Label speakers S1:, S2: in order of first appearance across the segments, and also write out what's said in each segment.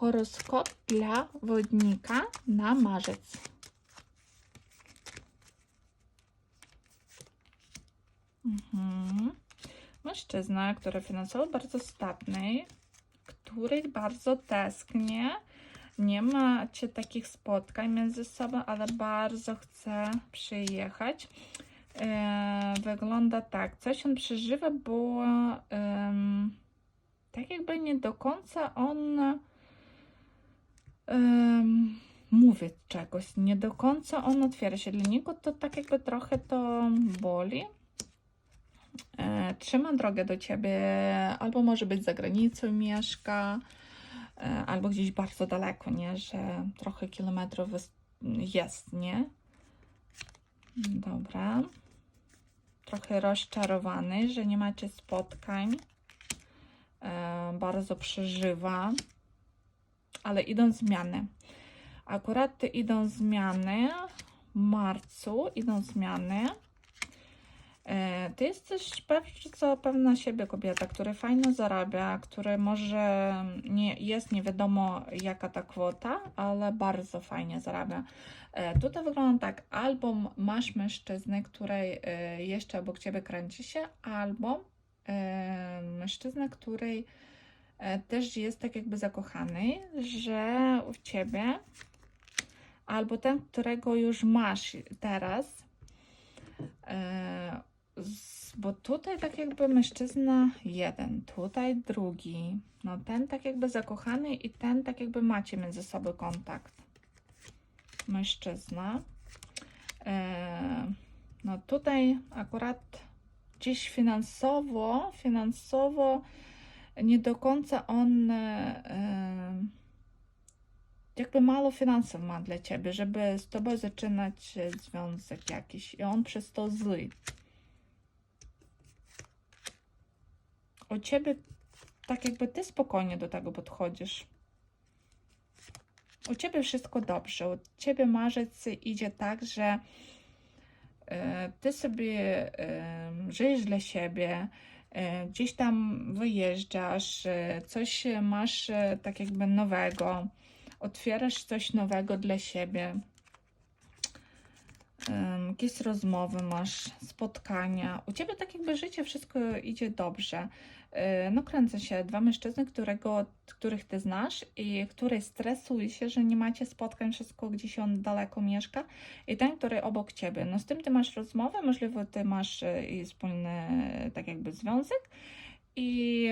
S1: Horoskop dla wodnika na marzec. Mhm. Mężczyzna, który finansowo bardzo statny, który bardzo tęsknie, nie macie takich spotkań między sobą, ale bardzo chce przyjechać. E, wygląda tak, coś on przeżywa, bo tak jakby nie do końca on em, mówi czegoś, nie do końca on otwiera się. Dla niego to tak jakby trochę to boli. E, trzyma drogę do ciebie, albo może być za granicą mieszka, e, albo gdzieś bardzo daleko, nie? Że trochę kilometrów jest, nie? Dobra. Trochę rozczarowany, że nie macie spotkań. E, bardzo przeżywa, ale idą zmiany. Akurat idą zmiany w marcu, idą zmiany. E, Ty jesteś bardzo pewna siebie kobieta, która fajnie zarabia, która może nie jest nie wiadomo jaka ta kwota, ale bardzo fajnie zarabia. E, Tutaj wygląda tak, albo masz mężczyznę, który e, jeszcze obok ciebie kręci się, albo mężczyznę, który e, też jest tak jakby zakochany, że w ciebie, albo ten, którego już masz teraz, e, bo tutaj tak jakby mężczyzna jeden, tutaj drugi. No ten tak jakby zakochany i ten tak jakby macie między sobą kontakt. Mężczyzna. E, no tutaj akurat gdzieś finansowo, finansowo nie do końca on e, e, jakby mało finansów ma dla ciebie, żeby z tobą zaczynać e, związek jakiś i on przez to zły. u ciebie tak jakby ty spokojnie do tego podchodzisz. U ciebie wszystko dobrze. U ciebie marzec idzie tak, że ty sobie żyjesz dla siebie, gdzieś tam wyjeżdżasz, e, coś masz e, tak jakby nowego, otwierasz coś nowego dla siebie. Em, Jakieś rozmowy masz, spotkania. U ciebie tak jakby życie wszystko idzie dobrze. No kręcą się dwa mężczyzny, którego, których ty znasz i który stresuje się, że nie macie spotkań, wszystko gdzieś on daleko mieszka i ten, który obok ciebie. No z tym ty masz rozmowę, możliwe ty masz e, i wspólny tak jakby związek i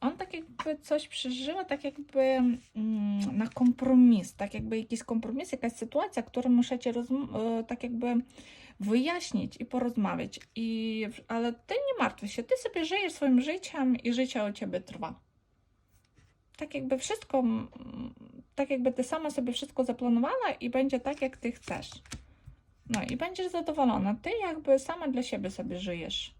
S1: on tak jakby coś przeżywa, tak jakby na kompromis, tak jakby jakiś kompromis, jakaś sytuacja, którą musicie e, tak jakby wyjaśnić i porozmawiać. I, ale ty nie martw się, ty sobie żyjesz swoim życiem i życie u ciebie trwa. Tak jakby wszystko, tak jakby ty sama sobie wszystko zaplanowała i będzie tak, jak ty chcesz. No i będziesz zadowolona. Ty jakby sama dla siebie sobie żyjesz.